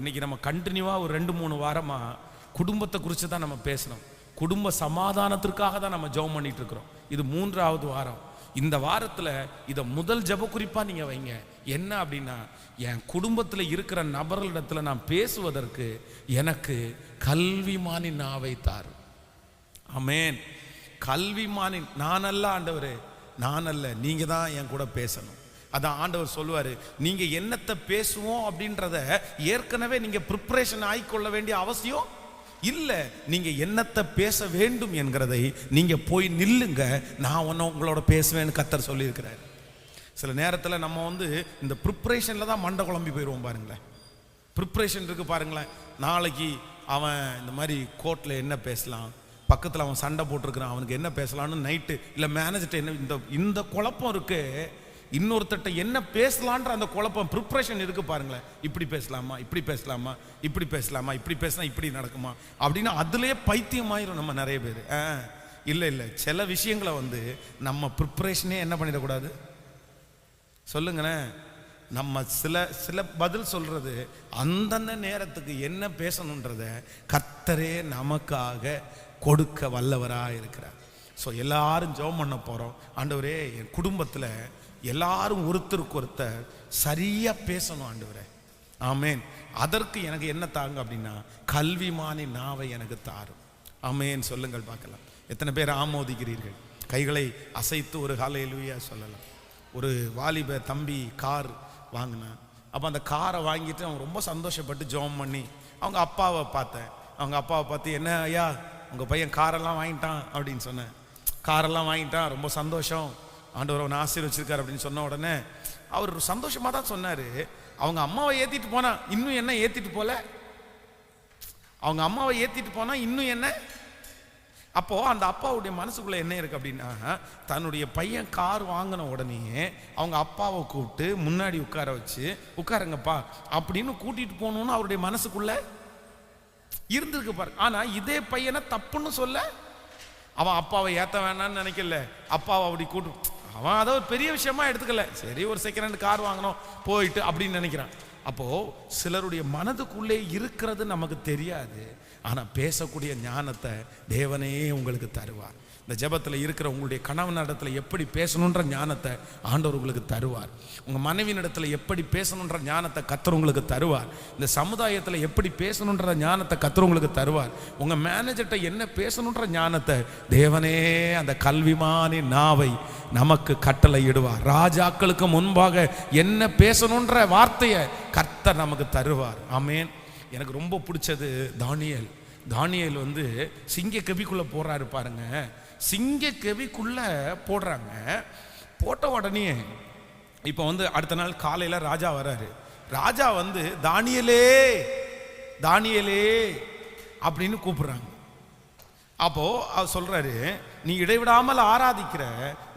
இன்றைக்கி நம்ம கண்டினியூவாக ஒரு ரெண்டு மூணு வாரமாக குடும்பத்தை குறித்து தான் நம்ம பேசணும். குடும்ப சமாதானத்திற்காக தான் நம்ம ஜெபம் பண்ணிகிட்டு இருக்கிறோம். இது மூன்றாவது வாரம். இந்த வாரத்தில் இதை முதல் ஜெப குறிப்பாக நீங்கள் வைங்க. என்ன அப்படின்னா என் குடும்பத்தில் இருக்கிற நபர்களிடத்தில் நான் பேசுவதற்கு எனக்கு கல்விமானி நாவை தார் அமேன் கல்விமானின் நான் அல்ல ஆண்டவர் நான் அல்ல தான் என் கூட பேசணும். அதான் ஆண்டவர் சொல்லுவார் நீங்கள் என்னத்தை பேசுவோம் அப்படின்றத ஏற்கனவே நீங்கள் ப்ரிப்ரேஷன் ஆகிக்கொள்ள வேண்டிய அவசியம் இல்லை. நீங்கள் என்னத்தை பேச வேண்டும் என்கிறதை நீங்கள் போய் நில்லுங்க. நான் ஒன்று உங்களோட பேசுவேன்னு கத்தர் சொல்லியிருக்கிறார். சில நேரத்தில் நம்ம வந்து இந்த ப்ரிப்ரேஷனில் தான் மண்டை குழம்பி போயிடுவோம் பாருங்களேன். ப்ரிப்ரேஷன் இருக்குது பாருங்களேன். நாளைக்கு அவன் இந்த மாதிரி கோர்ட்டில் என்ன பேசலாம்? பக்கத்தில் அவன் சண்டை போட்டிருக்கிறான். அவனுக்கு என்ன பேசலாம்னு நைட்டு இல்லை மேனேஜர்கிட்ட என்ன இந்த இந்த குழப்பம் இருக்குது இன்னொருத்தட்ட என்ன பேசலான்ற அந்த குழப்பம் ப்ரிப்ரேஷன் இருக்கு பாருங்களேன். இப்படி பேசலாமா இப்படி பேசலாமா இப்படி பேசலாமா இப்படி பேசினா இப்படி நடக்குமா அப்படின்னு அதுலேயே பைத்தியமாயிரும் நம்ம நிறைய பேர். இல்லை இல்லை. சில விஷயங்களை வந்து நம்ம ப்ரிப்ரேஷனே என்ன பண்ணிடக்கூடாது? சொல்லுங்களேன். நம்ம சில சில பதில் சொல்கிறது அந்தந்த நேரத்துக்கு என்ன பேசணுன்றத கத்தரே நமக்காக கொடுக்க வல்லவராக இருக்கிறார். ஸோ எல்லாரும் ஜெபம் பண்ண போகிறோம் ஆண்டவரே என் குடும்பத்தில் எல்லாரும் ஒருத்தருக்கு ஒருத்தர் சரியாக பேசணும் ஆண்டவரே. ஆமேன். அதற்கு எனக்கு என்ன தாங்க அப்படின்னா கல்விமானி நாவை எனக்கு தாரும். ஆமேன். சொல்லுங்கள் பார்க்கலாம். எத்தனை பேர் ஆமோதிக்கிறீர்கள்? கைகளை அசைத்து ஒரு காலையிலுயா சொல்லலாம். ஒரு வாலிப தம்பி கார் வாங்கினேன் அப்போ அந்த காரை வாங்கிட்டு அவன் ரொம்ப சந்தோஷப்பட்டு ஜோம் பண்ணி அவங்க அப்பாவை பார்த்தேன். அவங்க அப்பாவை பார்த்து என்ன ஐயா உங்கள் பையன் காரெல்லாம் வாங்கிட்டான் அப்படின்னு சொன்னேன். காரெல்லாம் வாங்கிட்டான் ரொம்ப சந்தோஷம். ஆண்டவர் அவனை ஆசீர்வச்சிருக்காரு அப்படின்னு சொன்ன உடனே அவர் சந்தோஷமாக தான் சொன்னார். அவங்க அம்மாவை ஏற்றிட்டு போனா இன்னும் என்ன ஏற்றிட்டு போல? அவங்க அம்மாவை ஏற்றிட்டு போனா இன்னும் என்ன? அப்போ அந்த அப்பாவுடைய மனசுக்குள்ள என்ன இருக்கு அப்படின்னா தன்னுடைய பையன் கார் வாங்கின உடனே அவங்க அப்பாவை கூப்பிட்டு முன்னாடி உட்கார வச்சு உட்காருங்கப்பா அப்படின்னு கூட்டிட்டு போகணும்னு அவருடைய மனசுக்குள்ள இருந்திருக்கு பாரு. ஆனா இதே பையனை தப்புன்னு சொல்ல அவன் அப்பாவை ஏத்த வேணாம்னு நினைக்கல. அப்பாவை அப்படி கூட்டு அவன் அதை ஒரு பெரிய விஷயமா எடுத்துக்கல. சரி ஒரு செகண்ட் ஹேண்ட் கார் வாங்கணும் போயிட்டு அப்படின்னு நினைக்கிறான். அப்போ சிலருடைய மனதுக்குள்ளே இருக்கிறது நமக்கு தெரியாது. ஆனா பேசக்கூடிய ஞானத்தை தேவனே உங்களுக்கு தருவார். இந்த ஜெபத்தில் இருக்கிற உங்களுடைய கணவன் இடத்துல எப்படி பேசணுன்ற ஞானத்தை ஆண்டவர் உங்களுக்கு தருவார். உங்கள் மனைவியின் இடத்துல எப்படி பேசணுன்ற ஞானத்தை கத்தர் உங்களுக்கு தருவார். இந்த சமுதாயத்தில் எப்படி பேசணுன்ற ஞானத்தை கத்தர் உங்களுக்கு தருவார். உங்கள் மேனேஜர்கிட்ட என்ன பேசணுன்ற ஞானத்தை தேவனே அந்த கல்விமானி நாவை நமக்கு கட்டளை இடுவார் ராஜாக்களுக்கு முன்பாக என்ன பேசணுன்ற வார்த்தையை கர்த்தர் நமக்கு தருவார். ஆமேன். எனக்கு ரொம்ப பிடிச்சது தானியல். தானியல் வந்து சிங்க கபிக்குள்ளே போகிறாரு பாருங்கள் சிங்க கவிக்குள்ளே போடுறாங்க. போட்ட உடனே இப்போ வந்து அடுத்த நாள் காலையில் ராஜா வராரு. ராஜா வந்து தானியலே தானியலே அப்படின்னு கூப்பிடுறாங்க. அப்போது அவர் சொல்கிறாரு நீ இடைவிடாமல் ஆராதிக்கிற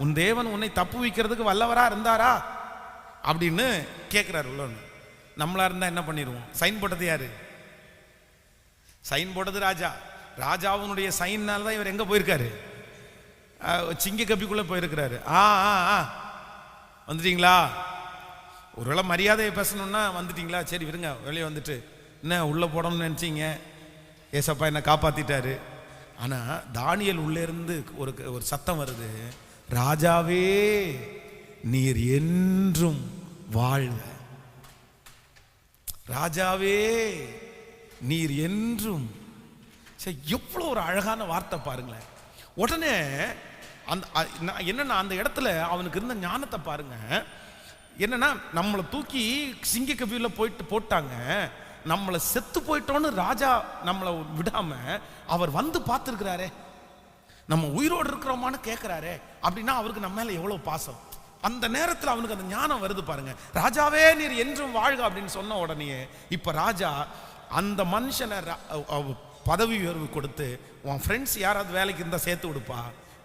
உன் தேவன் உன்னை தப்பு வைக்கிறதுக்கு வல்லவரா இருந்தாரா? அப்படின்னு கேட்குறாரு உள்ளவன் நம்மளாக இருந்தால் என்ன பண்ணிடுவோம்? சைன் போட்டது யாரு? சைன் போட்டது ராஜா. ராஜாவினுடைய சைன்னால தான் இவர் எங்கே போயிருக்காரு? சிங்க கப்பிக்குள்ளே போயிருக்கிறாரு. ஆ ஆ ஆ. வந்துட்டீங்களா? ஒருவேளை மரியாதையை பேசணும்னா வந்துட்டீங்களா? சரி விடுங்க. வெளியே வந்துட்டு. என்ன உள்ளே போடணும்னு நினச்சிங்க? ஏசப்பா என்னை காப்பாற்றிட்டாரு ஆனால் தானியல் உள்ளே இருந்து ஒரு ஒரு சத்தம் வருது. ராஜாவே நீர் என்றும் வாழ்க. ராஜாவே நீர் என்றும். சரி எவ்வளோ ஒரு அழகான வார்த்தை பாருங்களேன். உடனே அந்த அ- என்னன்னா அந்த இடத்துல அவனுக்கு இருந்த ஞானத்தை பாருங்க. என்னன்னா நம்மளை தூக்கி சிங்க கவியில் போயிட்டு போட்டாங்க. நம்மளை செத்து போயிட்டோன்னு ராஜா நம்மளை விடாம அவர் வந்து பார்த்துருக்கிறாரே. நம்ம உயிரோடு இருக்கிறோமான்னு கேட்குறாரே அப்படின்னா அவருக்கு நம்ம மேலே எவ்வளோ பாசம். அந்த நேரத்தில் அவனுக்கு அந்த ஞானம் வருது பாருங்க. ராஜாவே நீர் என்றும் வாழ்க அப்படின்னு சொன்ன உடனே இப்போ ராஜா அந்த மனுஷனை ரா- பதவி உயர்வு கொடுத்து உன் ஃப்ரெண்ட்ஸ் யாராவது வேலைக்கு இருந்தால் சேர்த்து விடுப்பா.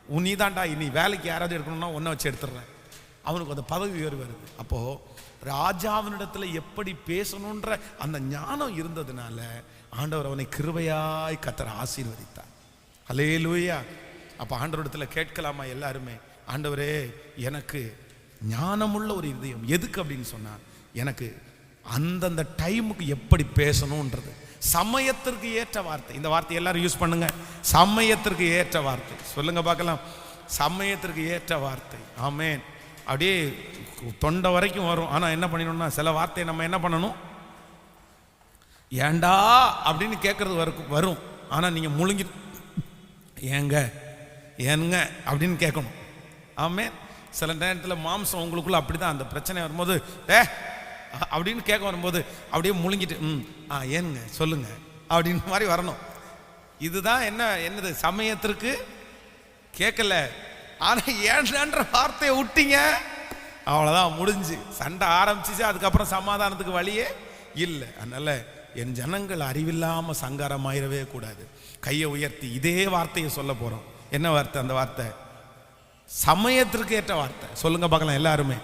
உன் நீதாண்டா இனி வேலைக்கு யாராவது எடுக்கணும்னா ஒன்றை வச்சு எடுத்துடுறேன். அவனுக்கு அந்த பதவி உயர்வு வருது. அப்போது ராஜாவினிடத்தில் எப்படி பேசணுன்ற அந்த ஞானம் இருந்ததுனால ஆண்டவர் அவனை கிருபையாய் கத்தரை ஆசீர்வதித்தார். ஹalleluya. அப்போ ஆண்டவரிடத்தில் கேட்கலாமா எல்லாருமே? ஆண்டவரே எனக்கு ஞானமுள்ள ஒரு இதயம் எதுக்கு? அப்படின்னு சொன்னால் எனக்கு அந்தந்த டைமுக்கு எப்படி பேசணுன்றது சமயத்திற்கு ஏற்ற வார்த்தை. இந்த வார்த்தை எல்லாரும் யூஸ் பண்ணுங்க. சமயத்திற்கு ஏற்ற வார்த்தை. சொல்லுங்க பார்க்கலாம். சமயத்திற்கு ஏற்ற வார்த்தை. ஆமேன். அப்படியே தொண்டை வரைக்கும் வரும். ஆனால் என்ன பண்ணிடணும்னா சில வார்த்தையை நம்ம என்ன பண்ணணும்? ஏண்டா அப்படின்னு கேட்குறது வரும் வரும். ஆனால் நீங்கள் முழுங்கி ஏங்க ஏங்க அப்படின்னு கேட்கணும். ஆமே சில நேரத்தில் மாம்சம் உங்களுக்குள்ள அப்படி தான் அந்த பிரச்சனை வரும்போது ஏ அப்படின்னு கேட்க வரும்போது அப்படியே முழுங்கிட்டு ம் ஆ ஏனுங்க சொல்லுங்க அப்படின்னு மாதிரி வரணும். இதுதான் என்ன என்னது சமயத்திற்கு? கேட்கல. ஆனால் ஏன்டான்ற வார்த்தையை விட்டீங்க? அவ்வளோதான் முடிஞ்சு. சண்டை ஆரம்பிச்சிச்சு அதுக்கப்புறம் சமாதானத்துக்கு வழியே இல்லை. அதனால் என் ஜனங்கள் அறிவில்லாமல் சங்காரம் ஆயிடவே கூடாது. கையை உயர்த்தி இதே வார்த்தையை சொல்ல போகிறோம் என்ன வார்த்தை அந்த வார்த்தை? சமயத்திற்கு ஏற்ற வார்த்தை. சொல்லுங்க பார்க்கலாம் எல்லாருமே.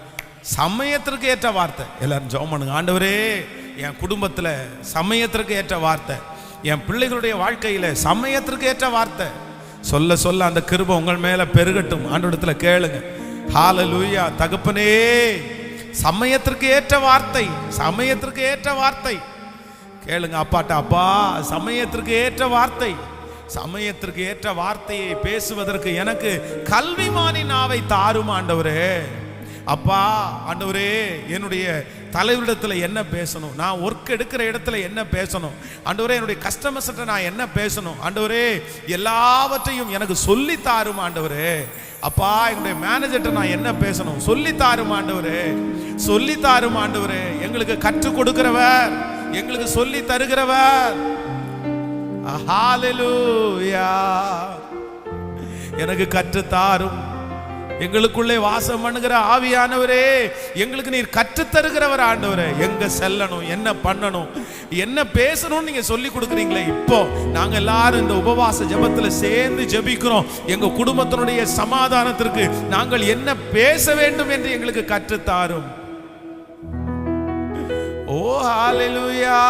சமயத்திற்கு ஏற்ற வார்த்தை. எல்லாரும் ஜெபம் பண்ணுங்க. ஆண்டவரே என் குடும்பத்தில் சமயத்திற்கு ஏற்ற வார்த்தை. என் பிள்ளைகளுடைய வாழ்க்கையில் சமயத்திற்கு ஏற்ற வார்த்தை. சொல்ல சொல்ல அந்த கிருபை உங்கள் மேலே பெருகட்டும். ஆண்டவரத்துல கேளுங்க. ஹால லூயா தகப்பனே சமயத்திற்கு ஏற்ற வார்த்தை. சமயத்திற்கு ஏற்ற வார்த்தை. கேளுங்க அப்பாட்ட அப்பா சமயத்திற்கு ஏற்ற வார்த்தை. சமயத்திற்கு ஏற்ற வார்த்தையை பேசுவதற்கு எனக்கு கல்விமானி நாவை தாரும் ஆண்டவரே. அப்பா ஆண்டவரே என்னுடைய தலைவரிடத்தில் என்ன பேசணும்? நான் ஒர்க் எடுக்கிற இடத்துல என்ன பேசணும்? ஆண்டவரே என்னுடைய கஸ்டமர்ஸ்கிட்ட நான் என்ன பேசணும்? ஆண்டவரே எல்லாவற்றையும் எனக்கு சொல்லி தாரும் ஆண்டவரே. அப்பா என்னுடைய மேனேஜர்கிட்ட நான் என்ன பேசணும்? சொல்லி தாரும் ஆண்டவரே. சொல்லி தாரும் ஆண்டவரே. எங்களுக்கு கற்றுக் கொடுக்கிறவர். எங்களுக்கு சொல்லி தருகிறவர். எனக்கு கற்று தாரும். எங்களுக்குள்ளே வாசம் பண்ணுகிற ஆவியானவரே எங்களுக்கு நீர் கற்றுத்தருகிறவர் ஆண்டவரே. எங்க செல்லணும் என்ன பண்ணணும் என்ன பேசணும்னு நீங்க சொல்லி கொடுக்குறீங்களே இப்போ. நாங்க எல்லாரும் இந்த உபவாச ஜபத்துல சேர்ந்து ஜெபிக்கிறோம். எங்க குடும்பத்தினுடைய சமாதானத்திற்கு நாங்கள் என்ன பேச வேண்டும் என்று எங்களுக்கு கற்றுத்தாரும். ஓ ஹalleluya.